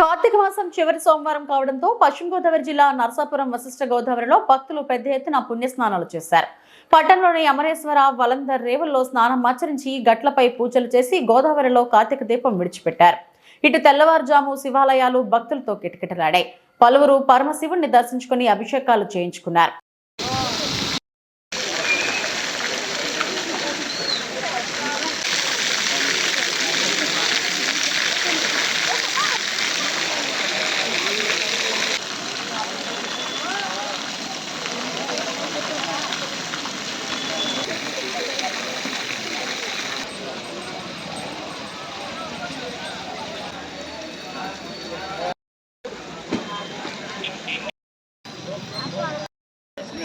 కార్తీక మాసం చివరి సోమవారం కావడంతో పశ్చిమ గోదావరి జిల్లా నరసాపురం వశిష్ఠ గోదావరిలో భక్తులు పెద్ద ఎత్తున పుణ్యస్నానాలు చేశారు. పట్టణంలోని అమరేశ్వర వలందర్ రేవుల్లో స్నానం ఆచరించి గట్లపై పూజలు చేసి గోదావరిలో కార్తీక దీపం విడిచిపెట్టారు. ఇటు తెల్లవారుజాము శివాలయాలు భక్తులతో కిటకిటలాడాయి. పలువురు పరమశివుణ్ణి దర్శించుకుని అభిషేకాలు చేయించుకున్నారు.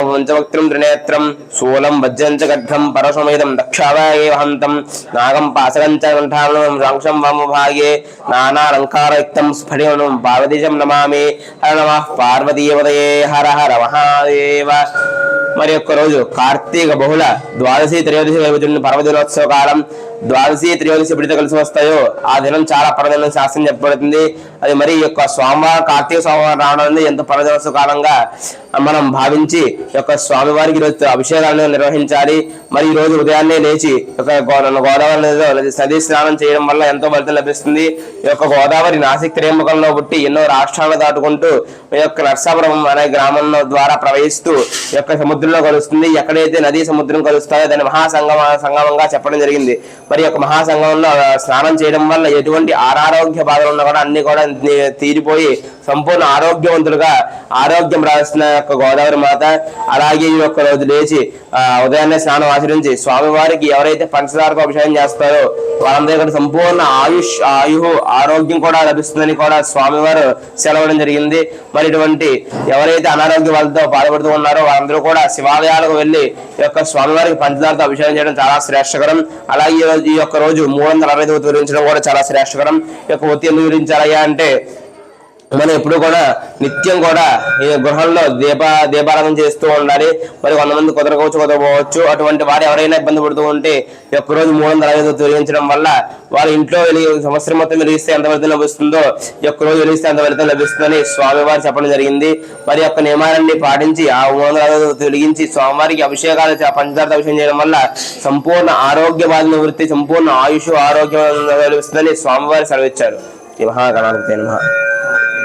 పంచవక్త్రం త్రినేత్రం శూలం వజ్రం చ గడ్డం పరశుమేదం దక్షావాయేవహంతం నాగం పాసగం చ కంఠామనం రాంక్షం వామభాగే నానాలంకారయుక్తం స్ఫటిమనం పార్వతీశం నమామి హర నమ పార్వతీయవదయే హర హర మహాదేవ. మరి ఒక్క రోజు కార్తీక బహుళ ద్వాదశి త్రయోదశి వైపుతున్న పర్వదినోత్సవ కాలం. ద్వాదశి త్రయోదశి ఎప్పుడైతే కలిసి వస్తాయో ఆ దినం చాలా పర్వదినం శాస్త్రం చెప్పబడుతుంది. అది మరి ఈ యొక్క సోమవారం కార్తీక సోమవారం రావడం ఎంత పర్వదినోత్సవ కాలంగా మనం భావించి యొక్క స్వామివారికి ఈరోజు అభిషేకాలను నిర్వహించాలి. మరి ఈ రోజు ఉదయాన్నే లేచి యొక్క గో- గోదావరి నదిలో నది స్నానం చేయడం వల్ల ఎంతో ఫలితం లభిస్తుంది. ఈ యొక్క గోదావరి నాసిక్ త్రేంబకంలో పుట్టి ఎన్నో రాష్ట్రాలను దాటుకుంటూ ఈ యొక్క నర్సాపురం అనే గ్రామంలో ద్వారా ప్రవహిస్తూ ఈ యొక్క సముద్రంలో కలుస్తుంది. ఎక్కడైతే నదీ సముద్రం కలుస్తాయో దాన్ని మహాసంగమ సంగమంగా చెప్పడం జరిగింది. మరి ఈ యొక్క మహాసంగమంలో స్నానం చేయడం వల్ల ఎటువంటి అనారోగ్య బాధలు ఉన్నా కూడా అన్ని కూడా തീരുപോയി. సంపూర్ణ ఆరోగ్యవంతులుగా ఆరోగ్యం రాసిన యొక్క గోదావరి మాత అలాగే ఈ యొక్క రోజు లేచి ఉదయాన్నే స్నానం ఆచరించి స్వామివారికి ఎవరైతే పంచదారకు అభిషేకం చేస్తారో వాళ్ళందరూ సంపూర్ణ ఆయుష్ ఆయు ఆరోగ్యం కూడా లభిస్తుందని కూడా స్వామివారు సెలవడం జరిగింది. మరి ఇటువంటి ఎవరైతే అనారోగ్య వాళ్ళతో బాధపడుతూ ఉన్నారో వాళ్ళందరూ కూడా శివాలయాలకు వెళ్ళి ఈ యొక్క స్వామివారికి పంచదారతో అభిషేకం చేయడం చాలా శ్రేష్టకరం. అలాగే ఈ యొక్క రోజు మూడు వందల అరవై తొమ్మిది కూడా చాలా శ్రేష్టకరం. ఈ యొక్క ఒత్తిడి గురించి అలాగే అంటే మనం ఎప్పుడు కూడా నిత్యం కూడా ఈ గృహంలో దీప దీపారాధన చేస్తూ ఉండాలి. మరి కొంతమంది కుదరకోవచ్చు కుదరపోవచ్చు అటువంటి వారు ఎవరైనా ఇబ్బంది పడుతూ ఉంటే ఒక్కరోజు ఒక్క రోజు మూడు వందల ఐదు తొలగించడం వల్ల వారి ఇంట్లో వెలిగి సంవత్సరం మొత్తం వెలిగిస్తే ఎంత ఫలితం లభిస్తుందో ఒక్కరోజు రోజు వెలిగిస్తే ఎంత ఫలితం లభిస్తుందని స్వామివారు చెప్పడం జరిగింది. మరి యొక్క నియమాలన్నీ పాటించి ఆ మూడు వందల ఐదు స్వామివారికి అభిషేకాలు చే- పంచదార అభిషేకం చేయడం వల్ల సంపూర్ణ ఆరోగ్య బాధ నివృత్తి సంపూర్ణ ఆయుష్ ఆరోగ్యం లభిస్తుందని స్వామివారు సెలవిచ్చారు. మహాగణాధిపతి నమః.